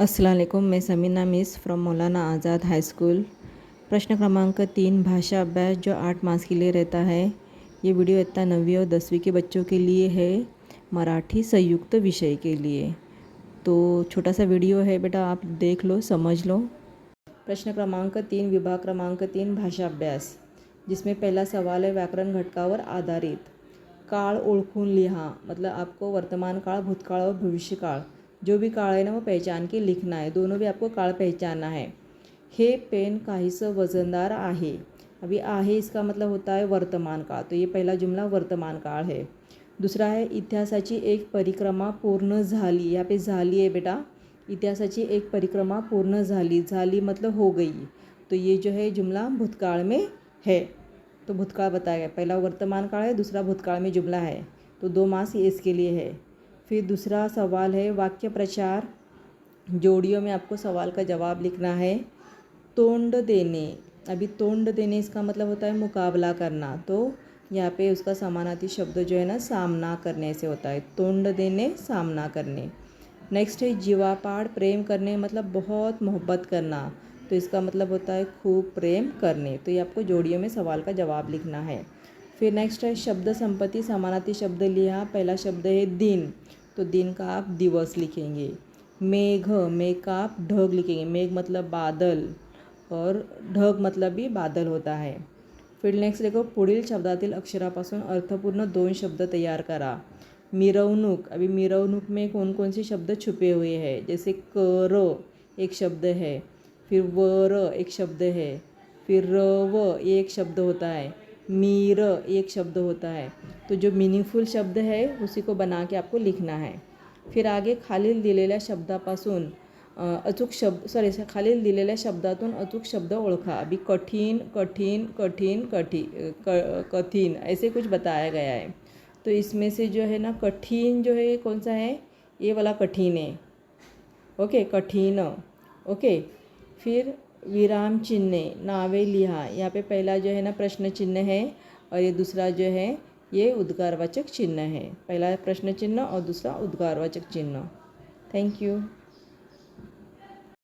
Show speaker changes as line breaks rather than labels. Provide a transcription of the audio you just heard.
अस्सलाम वालेकुम, मैं Samina miss from Maulana Azad high school प्रश्न क्रमांक तीन, भाषा अभ्यास जो आठ मास के लिए रहता है। ये वीडियो इतना नवी और दसवीं के बच्चों के लिए है, मराठी संयुक्त विषय के लिए। तो छोटा सा वीडियो है बेटा, आप देख लो, समझ लो। प्रश्न क्रमांक तीन, विभाग क्रमांक तीन, भाषा अभ्यास, जिसमें पहला सवाल है व्याकरण घटकावर आधारित। काळ ओळखून लिहा मतलब आपको वर्तमान काल, भूतकाल और भविष्य काल जो भी काळ है ना वो पहचान के लिखना है दोनों भी आपको काळ पहचानना है हे पेन काहीसं वजनदार आहे. अभी आहे इसका मतलब होता है वर्तमान काळ. तो ये पहला जुमला वर्तमान काळ है. दूसरा है इतिहासाची एक परिक्रमा पूर्ण झाली. यहाँ पे झाली है बेटा. इतिहासाची एक परिक्रमा पूर्ण झाली. झाली मतलब हो गई. तो ये जो है जुमला भूतकाल में है. तो भूतकाल बताया गया. पहला वर्तमान काल है दूसरा भूतकाल में जुमला है. तो दो मास ये इसके लिए है. फिर दूसरा सवाल है वाक्य प्रचार। जोड़ियों में आपको सवाल का जवाब लिखना है, तोंड देने। अभी तोंड देने इसका मतलब होता है मुकाबला करना। तो यहाँ पे उसका समानार्थी शब्द जो है ना, सामना करने से होता है। तोंड देने, सामना करने। नेक्स्ट है जीवापाड़ प्रेम करने मतलब बहुत मोहब्बत करना। तो इसका मतलब होता है खूब प्रेम करने। तो ये आपको जोड़ियों में सवाल का जवाब लिखना है। फिर नेक्स्ट है शब्द संपत्ति, समानार्थी शब्द लिया। पहला शब्द है दिन। तो दिन का आप दिवस लिखेंगे। मेघ मेघ का आप ढग लिखेंगे। मेघ मतलब बादल और ढग मतलब भी बादल होता है। फिर नेक्स्ट देखो, पुढील शब्दातील अक्षरापासून अर्थपूर्ण दोन शब्द तैयार करा। मिरवणूक, अभी मिरवणूक में कौन कौन से शब्द छुपे हुए हैं? जैसे कर एक शब्द है, फिर वर एक शब्द है, फिर रव ये एक शब्द होता है। मीर एक शब्द होता है। तो जो मीनिंगफुल शब्द है, उसी को बना के आपको लिखना है। फिर आगे खालील दिलेल्या शब्दापासून अचूक शब्द सॉरी खालील दिलेल्या शब्दातून अचूक शब्द ओळखा. अभी कठिन कठिन कठिन कठिन कठिन ऐसे कुछ बताया गया है। तो इसमें से जो है ना कठिन जो है कौन सा है? ये वाला कठिन है। ओके कठिन ओके, फिर विराम चिन्ह, नावे लिहा। यहाँ पे पहला जो है ना प्रश्न चिन्ह है और ये दूसरा जो है, ये उद्गारवाचक चिन्ह है। पहला प्रश्न चिन्ह और दूसरा उद्गारवाचक चिन्ह। Thank you